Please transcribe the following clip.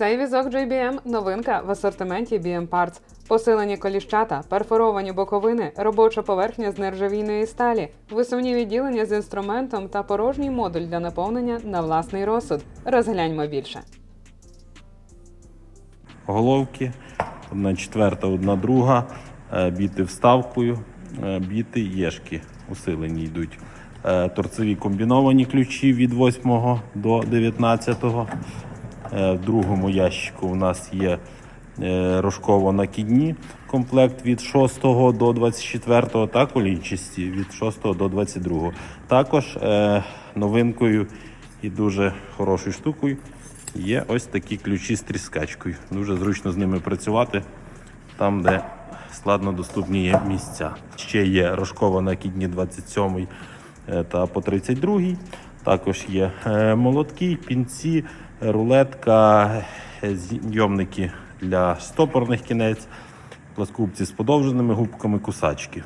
Цей візок JBM – новинка в асортименті BM Parts. Посилені коліщата, перфоровані боковини, робоча поверхня з нержавійної сталі, висувні відділення з інструментом та порожній модуль для наповнення на власний розсуд. Розгляньмо більше. головки, одна четверта, одна друга, е, біти вставкою, е, біти єшки усилені йдуть. Е, Торцеві комбіновані ключі від 8 до 19. Е, В другому ящику у нас є е, рожково накидні комплект від 6 до 24 та колінчасті від 6 до 22. Також е, новинкою і дуже хорошою штукою є ось такі ключі з тріскачкою. Дуже зручно з ними працювати там, де складно доступні є місця. Ще є рожкова накидні 27 е, та по 32. Також є молотки, пінці, рулетка, зйомники для стопорних кінець, пласкупці з подовженими губками, кусачки.